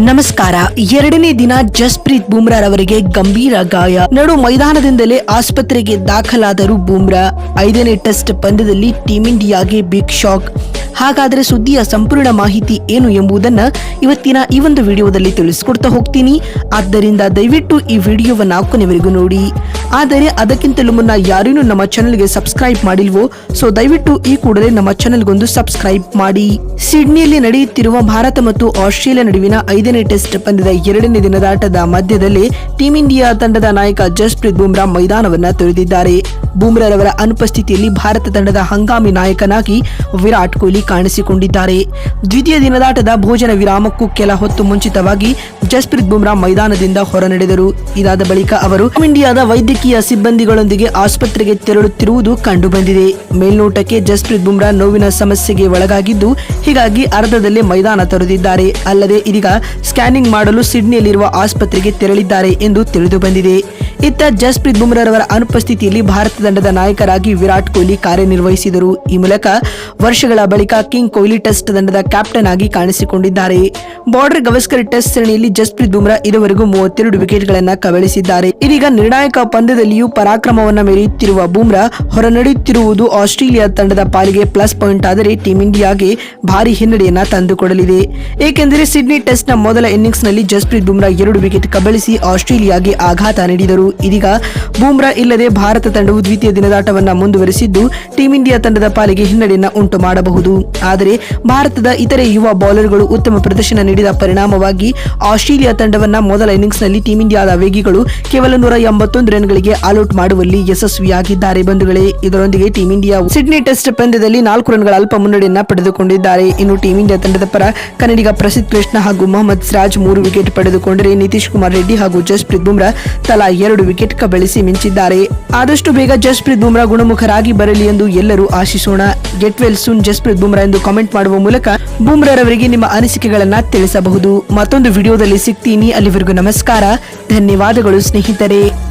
ನಮಸ್ಕಾರ. ಎರಡನೇ ದಿನ ಜಸ್ಪ್ರೀತ್ ಬೂಮ್ರಾ ರವರಿಗೆ ಗಂಭೀರ ಗಾಯ. ನಡು ಮೈದಾನದಿಂದಲೇ ಆಸ್ಪತ್ರೆಗೆ ದಾಖಲಾದರು ಬುಮ್ರಾ. ಐದನೇ ಟೆಸ್ಟ್ ಪಂದ್ಯದಲ್ಲಿ ಟೀಂ ಇಂಡಿಯಾಗೆ ಬಿಗ್ ಶಾಕ್. ಹಾಗಾದರೆ ಸುದ್ದಿಯ ಸಂಪೂರ್ಣ ಮಾಹಿತಿ ಏನು ಎಂಬುದನ್ನ ಇವತ್ತಿನ ಈ ಒಂದು ವಿಡಿಯೋದಲ್ಲಿ ತಿಳಿಸ್ಕೊಡ್ತಾ ಹೋಗ್ತೀನಿ. ಆದ್ದರಿಂದ ದಯವಿಟ್ಟು ಈ ವಿಡಿಯೋವನ್ನು ಕೊನೆವರೆಗೂ ನೋಡಿ. ಆದರೆ ಅದಕ್ಕಿಂತಲೂ ಮುನ್ನ ಯಾರೇನು ನಮ್ಮ ಚಾನೆಲ್ಗೆ ಸಬ್ಸ್ಕ್ರೈಬ್ ಮಾಡಿಲ್ವೋ? ಸೊ ದಯವಿಟ್ಟು ಈ ಕೂಡಲೇ ನಮ್ಮ ಚಾನೆಲ್ಗೊಂದು ಸಬ್ಸ್ಕ್ರೈಬ್ ಮಾಡಿ. ಸಿಡ್ನಿಯಲ್ಲಿ ನಡೆಯುತ್ತಿರುವ ಭಾರತ ಮತ್ತು ಆಸ್ಟ್ರೇಲಿಯಾ ನಡುವಿನ ಐದನೇ ಟೆಸ್ಟ್ ಪಂದ್ಯದ ಎರಡನೇ ದಿನದ ಆಟದ ಮಧ್ಯದಲ್ಲಿ ಟೀಂ ಇಂಡಿಯಾ ತಂಡದ ನಾಯಕ ಜಸ್ಪ್ರೀತ್ ಬುಮ್ರಾ ಮೈದಾನವನ್ನ ತೊರೆದಿದ್ದಾರೆ. ಬುಮ್ರಾರವರ ಅನುಪಸ್ಥಿತಿಯಲ್ಲಿ ಭಾರತ ತಂಡದ ಹಂಗಾಮಿ ನಾಯಕನಾಗಿ ವಿರಾಟ್ ಕೊಹ್ಲಿ ಕಾಣಿಸಿಕೊಂಡಿದ್ದಾರೆ. ದ್ವಿತೀಯ ದಿನದಾಟದ ಭೋಜನ ವಿರಾಮಕ್ಕೂ ಕೆಲ ಹೊತ್ತು ಮುಂಚಿತವಾಗಿ ಜಸ್ಪ್ರೀತ್ ಬುಮ್ರಾ ಮೈದಾನದಿಂದ ಹೊರನಡೆದರು. ಇದಾದ ಬಳಿಕ ಅವರು ಇಂಡಿಯಾದ ವೈದ್ಯಕೀಯ ಸಿಬ್ಬಂದಿಗಳೊಂದಿಗೆ ಆಸ್ಪತ್ರೆಗೆ ತೆರಳುತ್ತಿರುವುದು ಕಂಡುಬಂದಿದೆ. ಮೇಲ್ನೋಟಕ್ಕೆ ಜಸ್ಪ್ರೀತ್ ಬುಮ್ರಾ ನೋವಿನ ಸಮಸ್ಯೆಗೆ ಒಳಗಾಗಿದ್ದು, ಹೀಗಾಗಿ ಅರ್ಧದಲ್ಲೇ ಮೈದಾನ ತೊರೆದಿದ್ದಾರೆ. ಅಲ್ಲದೆ ಇದೀಗ ಸ್ಕ್ಯಾನಿಂಗ್ ಮಾಡಲು ಸಿಡ್ನಿಯಲ್ಲಿರುವ ಆಸ್ಪತ್ರೆಗೆ ತೆರಳಿದ್ದಾರೆ ಎಂದು ತಿಳಿದು ಬಂದಿದೆ. ಇತ್ತ ಜಸ್ಪ್ರೀತ್ ಬುಮ್ರಾರವರ ಅನುಪಸ್ಥಿತಿಯಲ್ಲಿ ಭಾರತ ತಂಡದ ನಾಯಕರಾಗಿ ವಿರಾಟ್ ಕೊಹ್ಲಿ ಕಾರ್ಯನಿರ್ವಹಿಸಿದರು. ಈ ಮೂಲಕ ವರ್ಷಗಳ ಬಳಿಕ ಕಿಂಗ್ ಕೊಹ್ಲಿ ಟೆಸ್ಟ್ ತಂಡದ ಕ್ಯಾಪ್ಟನ್ ಆಗಿ ಕಾಣಿಸಿಕೊಂಡಿದ್ದಾರೆ. ಬಾರ್ಡರ್ ಗವಸ್ಕರ್ ಟೆಸ್ಟ್ ಸರಣಿಯಲ್ಲಿ ಜಸ್ಪ್ರೀತ್ ಬುಮ್ರಾ ಇದುವರೆಗೂ ಮೂವತ್ತೆರಡು ವಿಕೆಟ್ಗಳನ್ನು ಕಬಳಿಸಿದ್ದಾರೆ. ಇದೀಗ ನಿರ್ಣಾಯಕ ಪಂದ್ಯದಲ್ಲಿಯೂ ಪರಾಕ್ರಮವನ್ನು ಮೆರೆಯುತ್ತಿರುವ ಬುಮ್ರಾ ಹೊರನಡೆಯುತ್ತಿರುವುದು ಆಸ್ಟ್ರೇಲಿಯಾ ತಂಡದ ಪಾಲಿಗೆ ಪ್ಲಸ್ ಪಾಯಿಂಟ್ ಆದರೆ ಟೀಂ ಇಂಡಿಯಾಗೆ ಭಾರಿ ಹಿನ್ನಡೆಯನ್ನ ತಂದುಕೊಡಲಿದೆ. ಏಕೆಂದರೆ ಸಿಡ್ನಿ ಟೆಸ್ಟ್ನ ಮೊದಲ ಇನ್ನಿಂಗ್ಸ್ನಲ್ಲಿ ಜಸ್ಪ್ರೀತ್ ಬುಮ್ರಾ ಎರಡು ವಿಕೆಟ್ ಕಬಳಿಸಿ ಆಸ್ಟ್ರೇಲಿಯಾಗೆ ಆಘಾತ ನೀಡಿದರು. ಇದೀಗ ಬೂಮ್ರಾ ಇಲ್ಲದೆ ಭಾರತ ತಂಡವು ದ್ವಿತೀಯ ದಿನದಾಟವನ್ನು ಮುಂದುವರೆಸಿದ್ದು, ಟೀಂ ಇಂಡಿಯಾ ತಂಡದ ಪಾಲಿಗೆ ಹಿನ್ನಡೆಯನ್ನು ಉಂಟು ಮಾಡಬಹುದು. ಆದರೆ, ಭಾರತದ ಇತರೆ ಯುವ ಬೌಲರ್ಗಳು ಉತ್ತಮ ಪ್ರದರ್ಶನ ನೀಡಿದ ಪರಿಣಾಮವಾಗಿ ಆಸ್ಟ್ರೇಲಿಯಾ ತಂಡವನ್ನು ಮೊದಲ ಇನ್ನಿಂಗ್ಸ್ನಲ್ಲಿ ಟೀಂ ಇಂಡಿಯಾದ ವೇಗಿಗಳು ಕೇವಲ ನೂರ ಎಂಬತ್ತೊಂದು ರನ್ಗಳಿಗೆ ಆಲ್ಔಟ್ ಮಾಡುವಲ್ಲಿ ಯಶಸ್ವಿಯಾಗಿದ್ದಾರೆ ಬಂಧುಗಳೇ. ಇದರೊಂದಿಗೆ ಟೀಂ ಇಂಡಿಯಾ ಸಿಡ್ನಿ ಟೆಸ್ಟ್ ಪಂದ್ಯದಲ್ಲಿ ನಾಲ್ಕು ರನ್ಗಳ ಅಲ್ಪ ಮುನ್ನಡೆಯನ್ನ ಪಡೆದುಕೊಂಡಿದ್ದಾರೆ. ಇನ್ನು ಟೀಂ ಇಂಡಿಯಾ ತಂಡದ ಪರ ಕನ್ನಡಿಗ ಪ್ರಸಿದ್ಧ ಕೃಷ್ಣ ಹಾಗೂ ಮೊಹಮ್ಮದ್ ಸಿರಾಜ್ ಮೂರು ವಿಕೆಟ್ ಪಡೆದುಕೊಂಡರೆ ನಿತೀಶ್ ಕುಮಾರ್ ರೆಡ್ಡಿ ಹಾಗೂ ಜಸ್ಪ್ರೀತ್ ಬುಮ್ರಾ ತಲಾ ಎರಡು ವಿಕೆಟ್ ಕಬಳಿಸಿ ಮಿಂಚಿದ್ದಾರೆ. ಆದಷ್ಟು ಬೇಗ ಜಸ್ಪ್ರೀತ್ ಬುಮ್ರಾ ಗುಣಮುಖರಾಗಿ ಬರಲಿ ಎಂದು ಎಲ್ಲರೂ ಆಶಿಸೋಣ. Get well soon Jasprit Bumrah ಎಂದು ಕಾಮೆಂಟ್ ಮಾಡುವ ಮೂಲಕ ಬುಮ್ರಾರವರಿಗೆ ನಿಮ್ಮ ಅನಿಸಿಕೆಗಳನ್ನ ತಿಳಿಸಬಹುದು. ಮತ್ತೊಂದು ವಿಡಿಯೋದಲ್ಲಿ ಸಿಗ್ತೀನಿ. ಅಲ್ಲಿವರೆಗೂ ನಮಸ್ಕಾರ. ಧನ್ಯವಾದಗಳು ಸ್ನೇಹಿತರೆ.